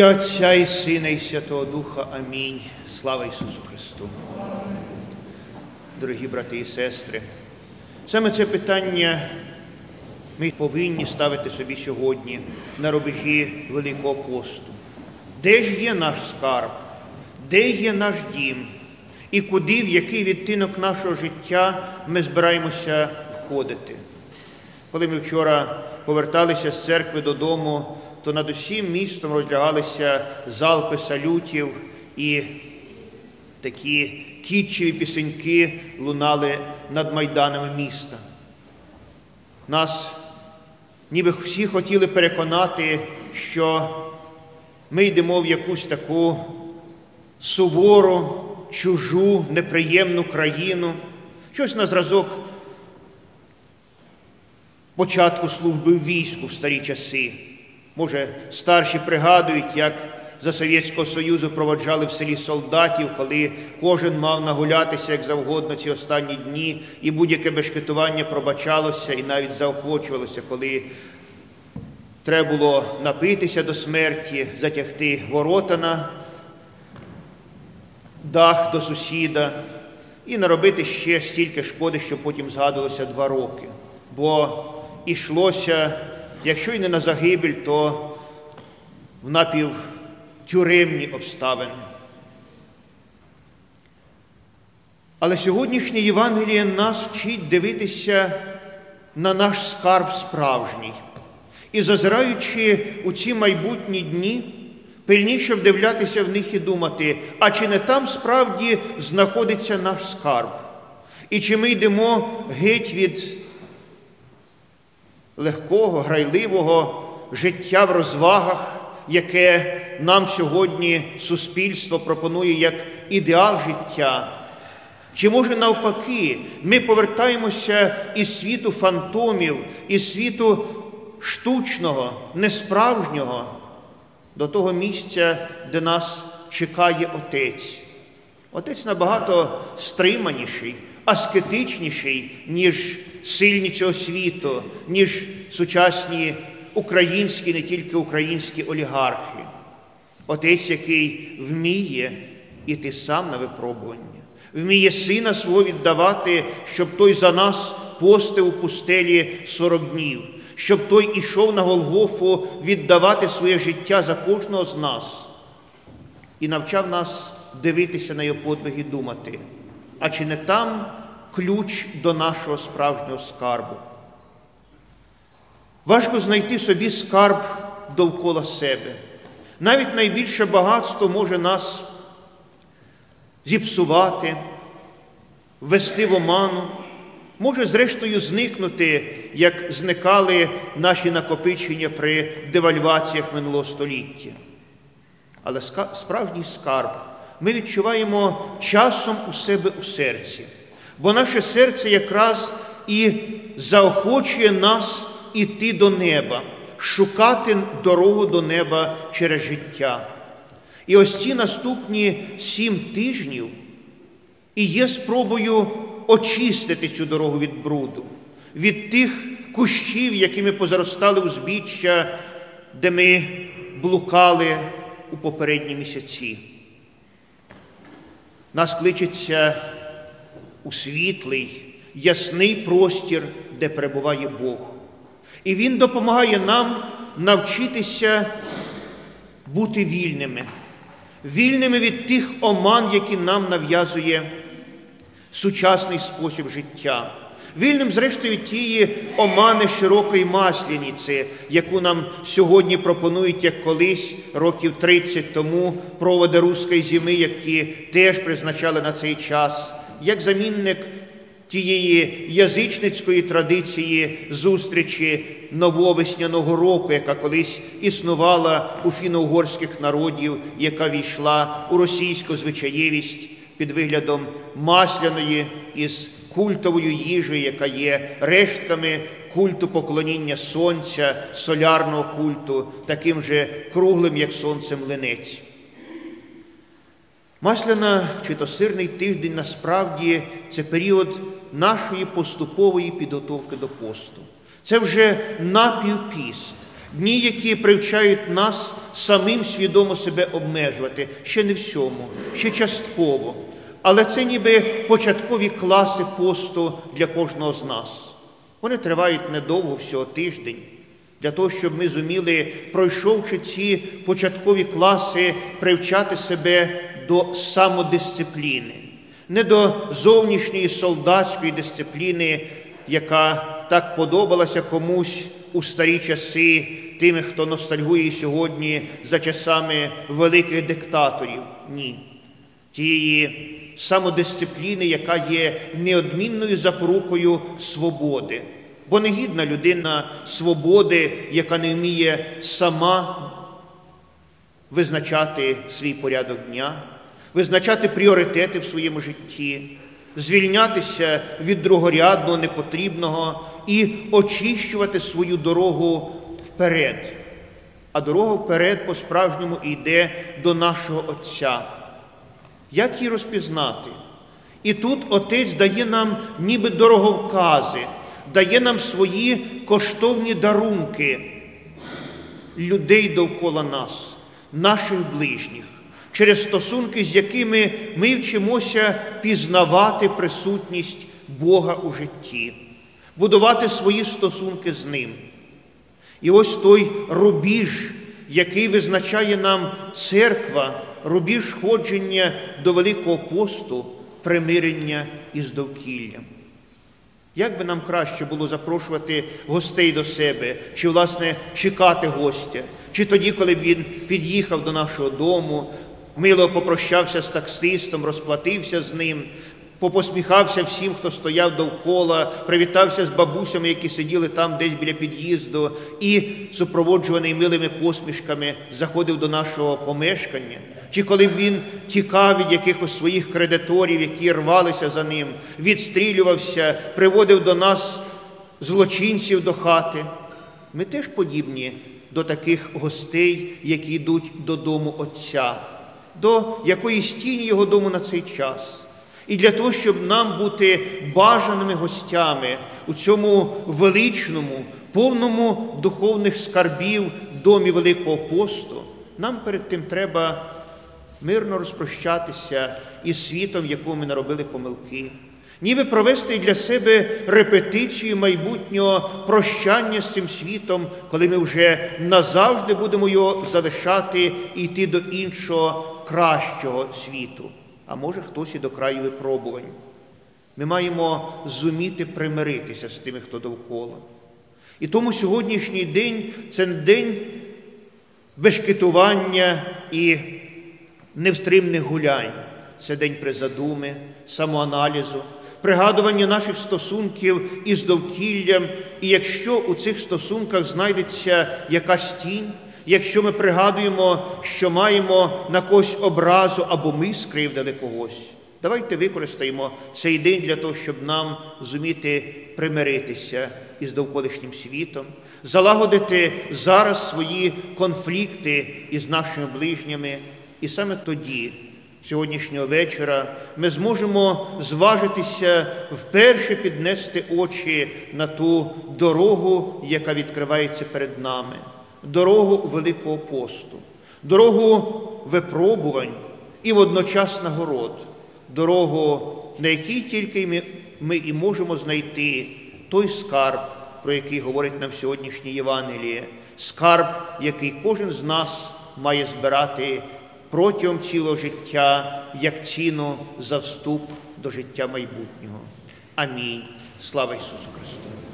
ім'я Отця і Сина, і Святого Духа. Амінь. Слава Ісусу Христу. Дорогі брати і сестри, саме це питання ми повинні ставити собі сьогодні на рубежі Великого посту. Де ж є наш скарб? Де є наш дім? І куди, в який відтинок нашого життя ми збираємося входити? Коли ми вчора поверталися з церкви додому, то над усім містом розлягалися залпи салютів і такі кітчеві пісеньки лунали над майданами міста. Нас ніби всі хотіли переконати, що ми йдемо в якусь таку сувору, чужу, неприємну країну, щось на зразок початку служби в війську в старі часи. Може, старші пригадують, як за Совєтського Союзу проводжали в селі солдатів, коли кожен мав нагулятися як завгодно ці останні дні, і будь-яке бешкетування пробачалося і навіть заохочувалося, коли треба було напитися до смерті, затягти ворота на дах до сусіда і наробити ще стільки шкоди, що потім згадувалося два роки. Бо ішлося, якщо й не на загибель, то в напівтюремні обставини. Але сьогоднішнє Євангеліє нас вчить дивитися на наш скарб справжній. І зазираючи у ці майбутні дні, пильніше вдивлятися в них і думати, а чи не там справді знаходиться наш скарб? І чи ми йдемо геть від легкого, грайливого життя в розвагах, яке нам сьогодні суспільство пропонує як ідеал життя? Чи може навпаки, ми повертаємося із світу фантомів, із світу штучного, несправжнього до того місця, де нас чекає Отець? Отець набагато стриманіший, аскетичніший, ніж сильні цього світу, ніж сучасні українські, не тільки українські олігархи. Отець, який вміє іти сам на випробування, вміє сина свого віддавати, щоб той за нас постив у пустелі сорок днів, щоб той ішов на Голгофу віддавати своє життя за кожного з нас і навчав нас дивитися на його подвиги і думати, а чи не там ключ до нашого справжнього скарбу? Важко знайти собі скарб довкола себе. Навіть найбільше багатство може нас зіпсувати, ввести в оману, може, зрештою, зникнути, як зникали наші накопичення при девальваціях минулого століття. Але справжній скарб ми відчуваємо часом у себе у серці, бо наше серце якраз і заохочує нас іти до неба, шукати дорогу до неба через життя. І ось ці наступні сім тижнів і є спробою очистити цю дорогу від бруду, від тих кущів, якими позаростали узбіччя, де ми блукали у попередні місяці. Нас кличеться у світлий, ясний простір, де перебуває Бог. І Він допомагає нам навчитися бути вільними, вільними від тих оман, які нам нав'язує сучасний спосіб життя. Вільним, зрештою, від тієї омани широкої масляниці, яку нам сьогодні пропонують, як колись, років 30 тому, проводи руської зими, які теж призначали на цей час, як замінник тієї язичницької традиції зустрічі нововесняного року, яка колись існувала у фіно-угорських народів, яка війшла у російську звичаєвість під виглядом масляної із культовою їжею, яка є рештками культу поклоніння сонця, солярного культу, таким же круглим, як сонце млинець. Масляна чи то сирний тиждень насправді це період нашої поступової підготовки до посту. Це вже напівпіст, дні, які привчають нас самим свідомо себе обмежувати, ще не всьому, ще частково. Але це ніби початкові класи посту для кожного з нас. Вони тривають недовго, всього тиждень, для того, щоб ми зуміли, пройшовши ці початкові класи, привчати себе до самодисципліни, не до зовнішньої солдатської дисципліни, яка так подобалася комусь у старі часи, тими, хто ностальгує сьогодні за часами великих диктаторів. Ні. Тієї самодисципліни, яка є неодмінною запорукою свободи. Бо негідна людина свободи, яка не вміє сама визначати свій порядок дня, визначати пріоритети в своєму житті, звільнятися від другорядного, непотрібного і очищувати свою дорогу вперед. А дорога вперед по-справжньому йде до нашого Отця. Як її розпізнати? І тут Отець дає нам ніби дороговкази, дає нам свої коштовні дарунки людей довкола нас, наших ближніх, через стосунки, з якими ми вчимося пізнавати присутність Бога у житті, будувати свої стосунки з Ним. І ось той рубіж, який визначає нам церква, рубіж ходження до Великого посту, примирення із довкіллям. Як би нам краще було запрошувати гостей до себе, чи, власне, чекати гостя, чи тоді, коли він під'їхав до нашого дому, мило попрощався з таксистом, розплатився з ним, попосміхався всім, хто стояв довкола, привітався з бабусями, які сиділи там десь біля під'їзду, і, супроводжуваний милими посмішками, заходив до нашого помешкання, чи коли він тікав від якихось своїх кредиторів, які рвалися за ним, відстрілювався, приводив до нас злочинців до хати. Ми теж подібні до таких гостей, які йдуть додому Отця, до якоїсь тіні його дому на цей час. І для того, щоб нам бути бажаними гостями у цьому величному, повному духовних скарбів домі Великого посту, нам перед тим треба мирно розпрощатися із світом, в якому ми наробили помилки, ніби провести для себе репетицію майбутнього прощання з цим світом, коли ми вже назавжди будемо його залишати і йти до іншого кращого світу а може хтось і до краю випробувань. Ми маємо зуміти примиритися з тими, хто довкола. І тому сьогоднішній день це день бешкетування і невстримних гулянь. Це день призадуми, самоаналізу, пригадування наших стосунків із довкіллям. І якщо у цих стосунках знайдеться якась тінь, якщо ми пригадуємо, що маємо на когось образу або ми скривдили когось. Давайте використаємо цей день для того, щоб нам зуміти примиритися із довколишнім світом, залагодити зараз свої конфлікти із нашими ближніми. І саме тоді, сьогоднішнього вечора, ми зможемо зважитися вперше піднести очі на ту дорогу, яка відкривається перед нами дорогу Великого посту, дорогу випробувань і водночас нагород, дорогу, на якій тільки ми, ми і можемо знайти той скарб, про який говорить нам сьогоднішнє Євангеліє, скарб, який кожен з нас має збирати протягом цілого життя як ціну за вступ до життя майбутнього. Амінь. Слава Ісусу Христу!